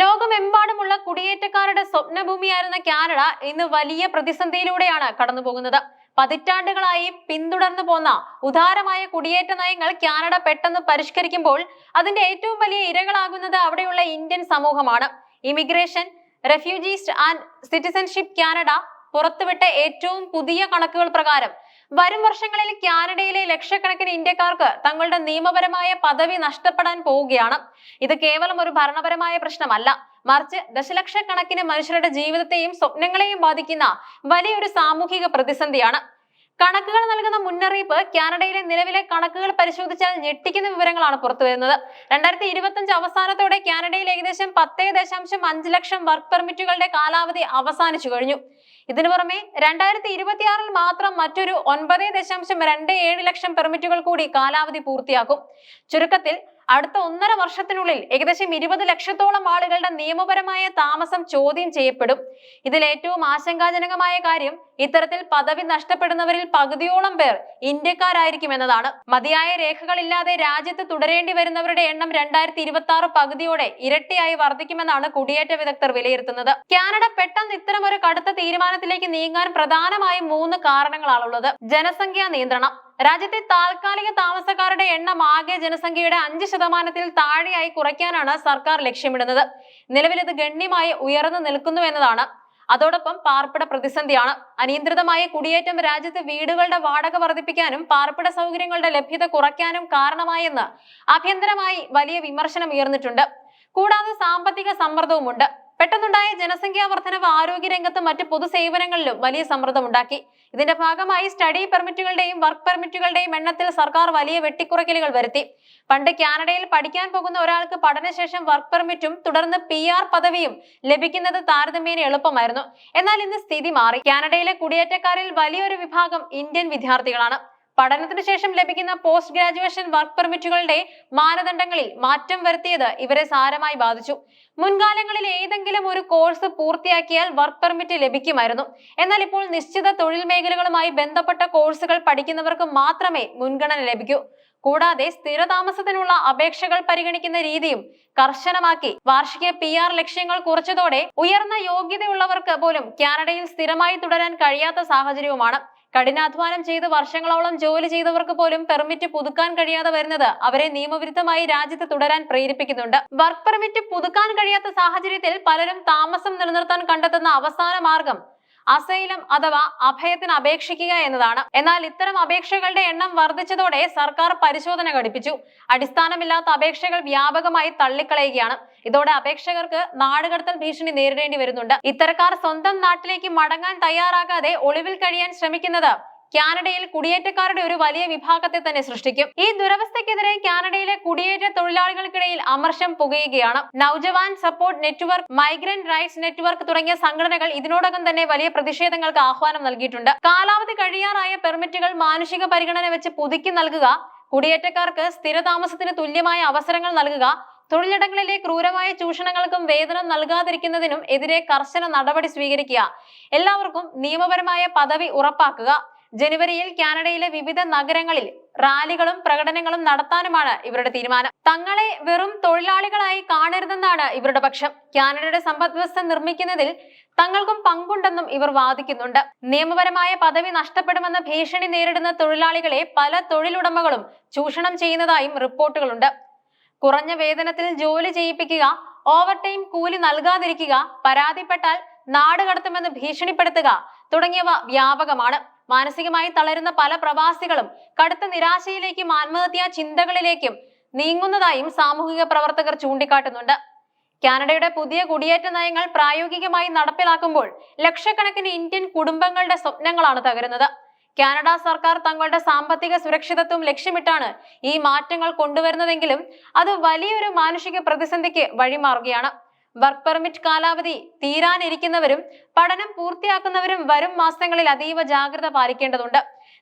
ലോകമെമ്പാടുമുള്ള കുടിയേറ്റക്കാരുടെ സ്വപ്നഭൂമിയായിരുന്ന കാനഡ ഇന്ന് വലിയ പ്രതിസന്ധിയിലൂടെയാണ് കടന്നുപോകുന്നത്. പതിറ്റാണ്ടുകളായി പിന്തുടർന്നു പോന്ന ഉദാരമായ കുടിയേറ്റ നയങ്ങൾ കാനഡ പെട്ടെന്ന് പരിഷ്കരിക്കുമ്പോൾ അതിന്റെ ഏറ്റവും വലിയ ഇരകളാകുന്നത് അവിടെയുള്ള ഇന്ത്യൻ സമൂഹമാണ്. Immigration refugees and citizenship Canada പുറത്തുവിട്ട ഏറ്റവും പുതിയ കണക്കുകൾ പ്രകാരം വരും വർഷങ്ങളിൽ കാനഡയിലെ ലക്ഷക്കണക്കിന് ഇന്ത്യക്കാർക്ക് തങ്ങളുടെ നിയമപരമായ പദവി നഷ്ടപ്പെടാൻ പോവുകയാണ്. ഇത് കേവലം ഒരു ഭരണപരമായ പ്രശ്നമല്ല. മറിച്ച് ദശലക്ഷക്കണക്കിന് മനുഷ്യരുടെ ജീവിതത്തെയും സ്വപ്നങ്ങളെയും ബാധിക്കുന്ന വലിയൊരു സാമൂഹിക പ്രതിസന്ധിയാണ്. കണക്കുകൾ നൽകുന്ന മുന്നറിയിപ്പ് കാനഡയിലെ നിലവിലെ കണക്കുകൾ പരിശോധിച്ചാൽ ഞെട്ടിക്കുന്ന വിവരങ്ങളാണ് പുറത്തുവരുന്നത് രണ്ടായിരത്തി ഇരുപത്തി അവസാനത്തോടെ കാനഡയിൽ ഏകദേശം പത്തേ ദശാംശം അഞ്ച് ലക്ഷം വർക്ക് പെർമിറ്റുകളുടെ കാലാവധി അവസാനിച്ചു കഴിഞ്ഞു. ഇതിനു പുറമെ രണ്ടായിരത്തി ഇരുപത്തിയാറിൽ മാത്രം മറ്റൊരു ഒൻപത് ദശാംശം രണ്ട് ഏഴ് ലക്ഷം പെർമിറ്റുകൾ കൂടി കാലാവധി പൂർത്തിയാക്കും. ചുരുക്കത്തിൽ അടുത്ത ഒന്നര വർഷത്തിനുള്ളിൽ ഏകദേശം ഇരുപത് ലക്ഷത്തോളം ആളുകളുടെ നിയമപരമായ താമസം ചോദ്യം ചെയ്യപ്പെടും. ഇതിൽ ഏറ്റവും ആശങ്കാജനകമായ കാര്യം ഇത്തരത്തിൽ പദവി നഷ്ടപ്പെടുന്നവരിൽ പകുതിയോളം പേർ ഇന്ത്യക്കാരായിരിക്കും എന്നതാണ്. മതിയായ രേഖകളില്ലാതെ രാജ്യത്ത് തുടരേണ്ടി വരുന്നവരുടെ എണ്ണം രണ്ടായിരത്തി ഇരുപത്തി ആറ് പകുതിയോടെ ഇരട്ടിയായി വർദ്ധിക്കുമെന്നാണ് കുടിയേറ്റ വിദഗ്ധർ വിലയിരുത്തുന്നത്. കാനഡ പെട്ടെന്ന് ഇത്തരം ഒരു കടുത്ത തീരുമാനത്തിലേക്ക് നീങ്ങാൻ പ്രധാനമായും മൂന്ന് കാരണങ്ങളാണുള്ളത്. ജനസംഖ്യാ നിയന്ത്രണം രാജ്യത്തെ താൽക്കാലിക താമസക്കാരുടെ എണ്ണം ആകെ ജനസംഖ്യയുടെ അഞ്ച് ശതമാനത്തിൽ താഴെയായി കുറയ്ക്കാനാണ് സർക്കാർ ലക്ഷ്യമിടുന്നത്. നിലവിൽ ഇത് ഗണ്യമായി ഉയർന്നു നിൽക്കുന്നു എന്നതാണ്. അതോടൊപ്പം പാർപ്പിട പ്രതിസന്ധിയാണ്. അനിയന്ത്രിതമായ കുടിയേറ്റം രാജ്യത്ത് വീടുകളുടെ വാടക വർദ്ധിപ്പിക്കാനും പാർപ്പിട സൗകര്യങ്ങളുടെ ലഭ്യത കുറയ്ക്കാനും കാരണമായെന്ന് ആഭ്യന്തരമായി വലിയ വിമർശനം ഉയർന്നിട്ടുണ്ട്. കൂടാതെ സാമ്പത്തിക സമ്മർദ്ദവുമുണ്ട്. പെട്ടെന്നുണ്ടായ ജനസംഖ്യാ വർധനവ് ആരോഗ്യരംഗത്തും മറ്റ് പൊതുസേവനങ്ങളിലും വലിയ സമ്മർദ്ദമുണ്ടാക്കി. ഇതിന്റെ ഭാഗമായി സ്റ്റഡി പെർമിറ്റുകളുടെയും വർക്ക് പെർമിറ്റുകളുടെയും എണ്ണത്തിൽ സർക്കാർ വലിയ വെട്ടിക്കുറയ്ക്കലുകൾ വരുത്തി. പണ്ട് കാനഡയിൽ പഠിക്കാൻ പോകുന്ന ഒരാൾക്ക് പഠനശേഷം വർക്ക് പെർമിറ്റും തുടർന്ന് പി പദവിയും ലഭിക്കുന്നത് താരതമ്യേന എളുപ്പമായിരുന്നു. എന്നാൽ ഇന്ന് സ്ഥിതി മാറി. കാനഡയിലെ കുടിയേറ്റക്കാരിൽ വലിയൊരു വിഭാഗം ഇന്ത്യൻ വിദ്യാർത്ഥികളാണ്. പഠനത്തിന് ശേഷം ലഭിക്കുന്ന പോസ്റ്റ് ഗ്രാജുവേഷൻ വർക്ക് പെർമിറ്റുകളുടെ മാനദണ്ഡങ്ങളിൽ മാറ്റം വരുത്തിയത് ഇവരെ സാരമായി ബാധിച്ചു. മുൻകാലങ്ങളിൽ ഏതെങ്കിലും ഒരു കോഴ്സ് പൂർത്തിയാക്കിയാൽ വർക്ക് പെർമിറ്റ് ലഭിക്കുമായിരുന്നു. എന്നാൽ ഇപ്പോൾ നിശ്ചിത തൊഴിൽ മേഖലകളുമായി ബന്ധപ്പെട്ട കോഴ്സുകൾ പഠിക്കുന്നവർക്ക് മാത്രമേ മുൻഗണന ലഭിക്കൂ. കൂടാതെ സ്ഥിരതാമസത്തിനുള്ള അപേക്ഷകൾ പരിഗണിക്കുന്ന രീതിയും കർശനമാക്കി വാർഷിക പി ആർ ലക്ഷ്യങ്ങൾ കുറച്ചതോടെ ഉയർന്ന യോഗ്യതയുള്ളവർക്ക് പോലും കാനഡയിൽ സ്ഥിരമായി തുടരാൻ കഴിയാത്ത സാഹചര്യവുമാണ്. കഠിനാധ്വാനം ചെയ്ത് വർഷങ്ങളോളം ജോലി ചെയ്തവർക്ക് പോലും പെർമിറ്റ് പുതുക്കാൻ കഴിയാതെ വരുന്നത് അവരെ നിയമവിരുദ്ധമായി രാജ്യത്ത് തുടരാൻ പ്രേരിപ്പിക്കുന്നുണ്ട്. വർക്ക് പെർമിറ്റ് പുതുക്കാൻ കഴിയാത്ത സാഹചര്യത്തിൽ പലരും താമസം നിലനിർത്താൻ കണ്ടെത്തുന്ന അവസാന മാർഗം അസൈലം അഥവാ അഭയത്തിന് അപേക്ഷിക്കുക എന്നതാണ്. എന്നാൽ ഇത്തരം അപേക്ഷകളുടെ എണ്ണം വർദ്ധിച്ചതോടെ സർക്കാർ പരിശോധന ഘടിപ്പിച്ചു. അടിസ്ഥാനമില്ലാത്ത അപേക്ഷകൾ വ്യാപകമായി തള്ളിക്കളയുകയാണ്. ഇതോടെ അപേക്ഷകർക്ക് നാടുകടത്തൽ ഭീഷണി നേരിടേണ്ടി വരുന്നുണ്ട്. ഇത്തരക്കാർ സ്വന്തം നാട്ടിലേക്ക് മടങ്ങാൻ തയ്യാറാകാതെ ഒളിവിൽ കഴിയാൻ ശ്രമിക്കുന്നത് കാനഡയിൽ കുടിയേറ്റക്കാരുടെ ഒരു വലിയ വിഭാഗത്തെ തന്നെ സൃഷ്ടിക്കും. ഈ ദുരവസ്ഥയ്ക്കെതിരെ കാനഡയിലെ കുടിയേറ്റ തൊഴിലാളികൾക്കിടയിൽ അമർഷം പുകയുകയാണ്. Naujawan support network migrant rights network തുടങ്ങിയ സംഘടനകൾ ഇതിനോടകം തന്നെ വലിയ പ്രതിഷേധങ്ങൾക്ക് ആഹ്വാനം നൽകിയിട്ടുണ്ട്. കാലാവധി കഴിയാറായ പെർമിറ്റുകൾ മാനുഷിക പരിഗണന വെച്ച് പുതുക്കി നൽകുക കുടിയേറ്റക്കാർക്ക് സ്ഥിരതാമസത്തിന് തുല്യമായ അവസരങ്ങൾ നൽകുക തൊഴിലിടങ്ങളിലെ ക്രൂരമായ ചൂഷണങ്ങൾക്കും വേതനം നൽകാതിരിക്കുന്നതിനും എതിരെ കർശന നടപടി സ്വീകരിക്കുക. എല്ലാവർക്കും നിയമപരമായ പദവി ഉറപ്പാക്കുക. ജനുവരിയിൽ കാനഡയിലെ വിവിധ നഗരങ്ങളിൽ റാലികളും പ്രകടനങ്ങളും നടത്താനുമാണ് ഇവരുടെ തീരുമാനം. തങ്ങളെ വെറും തൊഴിലാളികളായി കാണരുതെന്നാണ് ഇവരുടെ പക്ഷം. കാനഡയുടെ സമ്പദ്വ്യവസ്ഥ നിർമ്മിക്കുന്നതിൽ തങ്ങൾക്കും പങ്കുണ്ടെന്നും ഇവർ വാദിക്കുന്നുണ്ട്. നിയമപരമായ പദവി നഷ്ടപ്പെടുമെന്ന ഭീഷണി നേരിടുന്ന തൊഴിലാളികളെ പല തൊഴിലുടമകളും ചൂഷണം ചെയ്യുന്നതായും റിപ്പോർട്ടുകളുണ്ട്. കുറഞ്ഞ വേതനത്തിൽ ജോലി ചെയ്യിപ്പിക്കുക ഓവർ ടൈം കൂലി നൽകാതിരിക്കുക പരാതിപ്പെട്ടാൽ നാട് കടത്തുമെന്ന് ഭീഷണിപ്പെടുത്തുക തുടങ്ങിയവ വ്യാപകമാണ്. മാനസികമായി തളരുന്ന പല പ്രവാസികളും കടുത്ത നിരാശയിലേക്കും ആത്മഹത്യാ ചിന്തകളിലേക്കും നീങ്ങുന്നതായും സാമൂഹിക പ്രവർത്തകർ ചൂണ്ടിക്കാട്ടുന്നുണ്ട്. കാനഡയുടെ പുതിയ കുടിയേറ്റ നയങ്ങൾ പ്രായോഗികമായി നടപ്പിലാക്കുമ്പോൾ ലക്ഷക്കണക്കിന് ഇന്ത്യൻ കുടുംബങ്ങളുടെ സ്വപ്നങ്ങളാണ് തകരുന്നത്. കാനഡ സർക്കാർ തങ്ങളുടെ സാമ്പത്തിക സുരക്ഷിതത്വം ലക്ഷ്യമിട്ടാണ് ഈ മാറ്റങ്ങൾ കൊണ്ടുവരുന്നതെങ്കിലും അത് വലിയൊരു മാനുഷിക പ്രതിസന്ധിക്ക് വഴിമാറുകയാണ്. വർക്ക് പെർമിറ്റ് കാലാവധി തീരാനിരിക്കുന്നവരും പഠനം പൂർത്തിയാക്കുന്നവരും വരും മാസങ്ങളിൽ അതീവ ജാഗ്രത പാലിക്കേണ്ടതുണ്ട്.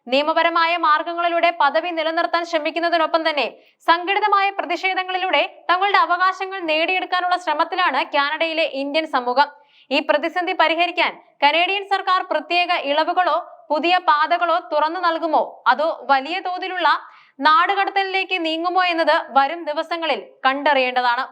നിയമപരമായ മാർഗങ്ങളിലൂടെ പദവി നിലനിർത്താൻ ശ്രമിക്കുന്നതിനൊപ്പം തന്നെ സംഘടിതമായ പ്രതിഷേധങ്ങളിലൂടെ തങ്ങളുടെ അവകാശങ്ങൾ നേടിയെടുക്കാനുള്ള ശ്രമത്തിലാണ് കാനഡയിലെ ഇന്ത്യൻ സമൂഹം. ഈ പ്രതിസന്ധി പരിഹരിക്കാൻ കനേഡിയൻ സർക്കാർ പ്രത്യേക ഇളവുകളോ പുതിയ പാതകളോ തുറന്നു നൽകുമോ? അതോ വലിയ തോതിലുള്ള നാടുകടത്തലിലേക്ക് നീങ്ങുമോ എന്നത് വരും ദിവസങ്ങളിൽ കണ്ടറിയേണ്ടതാണ്.